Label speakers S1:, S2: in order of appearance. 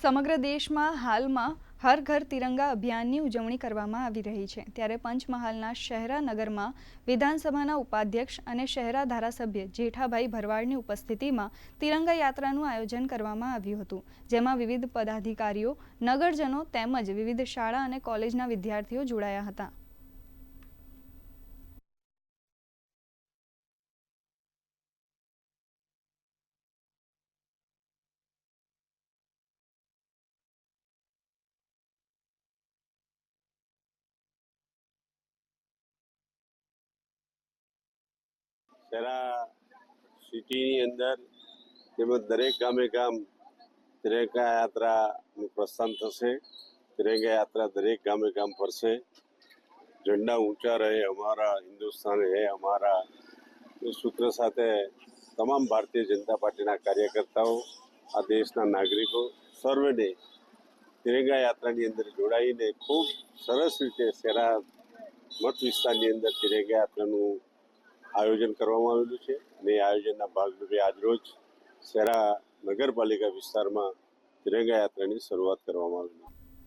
S1: સમગ્ર દેશમાં હાલમાં હર ઘર તિરંગા અભિયાનની ઉજવણી કરવામાં આવી રહી છે. ત્યારે પંચમહાલના શહેરા નગરમાં વિધાનસભાના ઉપાધ્યક્ષ અને શહેરા ધારાસભ્ય જેઠાભાઈ ભરવાડની ઉપસ્થિતિમાં તિરંગા યાત્રાનું આયોજન કરવામાં આવ્યું હતું, જેમાં વિવિધ પદાધિકારીઓ, નગરજનો તેમજ વિવિધ શાળા અને કોલેજના વિદ્યાર્થીઓ જોડાયા હતા.
S2: શહેરા સિટીની અંદર તેમજ દરેક ગામે ગામ ત્રિરંગા યાત્રાનું પ્રસ્થાન થશે. ત્રિરંગા યાત્રા દરેક ગામે ગામ ફરશે. ઝંડા ઊંચા રહે અમારા હિન્દુસ્તાન, હે અમારા એ સૂત્ર સાથે તમામ ભારતીય જનતા પાર્ટીના કાર્યકર્તાઓ, આ દેશના નાગરિકો સર્વેને તિરંગા યાત્રાની અંદર જોડાઈને ખૂબ સરસ રીતે શહેરા મત વિસ્તારની અંદર તિરંગા યાત્રાનું આયોજન કરવામાં આવેલું છે અને એ આયોજનના ભાગરૂપે આજરોજ શહેરા નગરપાલિકા વિસ્તારમાં તિરંગા યાત્રાની શરૂઆત કરવામાં આવેલી.